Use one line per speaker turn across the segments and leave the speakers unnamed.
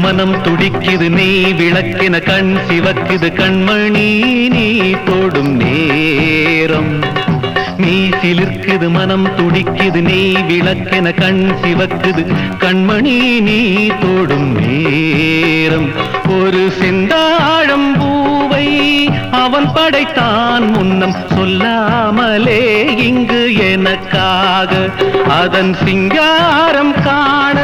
மனம் துடிக்குது நீ விளக்கின கண் சிவக்குது கண்மணி நீ தொடும் நேரம். நீ சிலிர்க்குது மனம் துடிக்குது நீ விளக்கின கண் சிவக்குது கண்மணி நீ தொடும் நேரம். ஒரு செந்தாழம் பூவை அவன் படைத்தான் முன்னம் சொல்லாமலே இங்கு எனக்காக. அதன் சிங்காரம் காண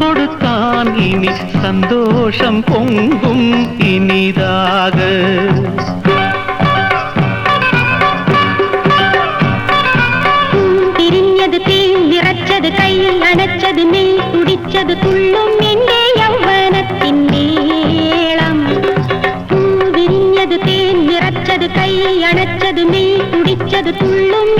கொடுத்தான். இனி சந்தோஷம் பொங்கும் இனிதாக.
பிரிஞ்சது தீ நிறைச்சது கையில் அணைச்சது நீ துடிச்சது துள்ளும் என்னே யௌவனத்தின் நீளம் விரிஞ்சது தேன் நிறைச்சது கையில் அணைச்சது நீ துடிச்சது
துள்ளும்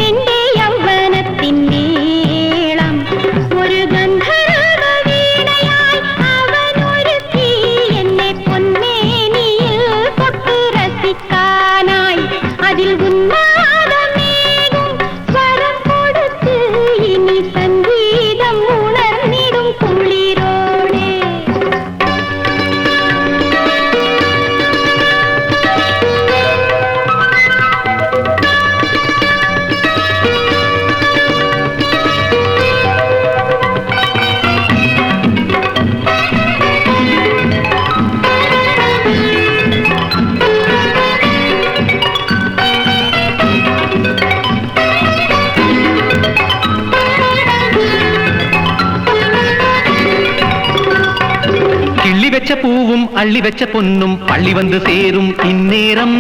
வச்ச பூவும் அள்ளி வச்ச பொன்னும் பள்ளி வந்து சேரும் இந்நேரம்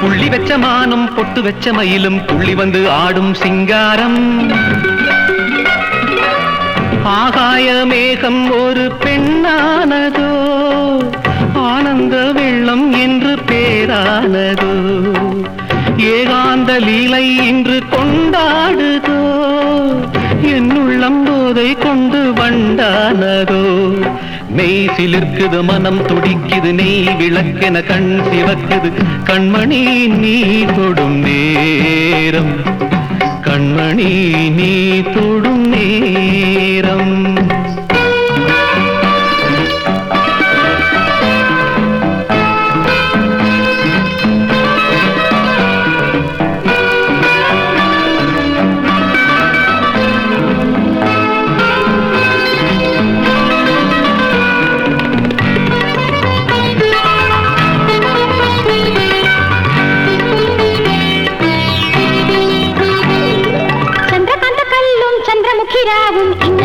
புள்ளி வச்ச மானும் பொட்டு வச்ச மயிலும் புள்ளி வந்து ஆடும் சிங்காரம் ஆகாய மேகம் ஒரு பெண்ணானதோ ஆனந்த வெள்ளம் என்று பேரானதோ ஏகாந்த லீலை இன்று கொண்டாடுதோ சிலிர்க்குது மனம் துடிக்குது நெய் விளக்கென கண் சிவக்குது. கண்மணி நீ தொடும் நேரம். கண்மணி நீ தொடும் நேரம். நீராவும்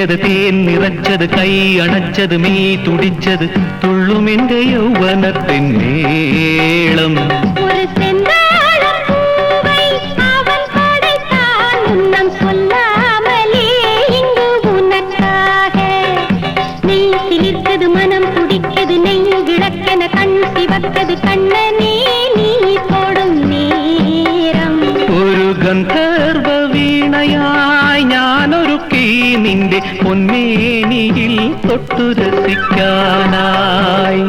நெஞ்சது தேன் நிறைச்சது கை அணைச்சது மீ துடிச்சது துள்ளும் என்ற யௌவனத்தின்
நீளம் மனம் துடித்தது நெய் விளக்கென கண் சிவத்தது கண்ணனே.
നിന്റെ പൊന്മേനിയിൽ തൊട്ടു രസിക്കാനായി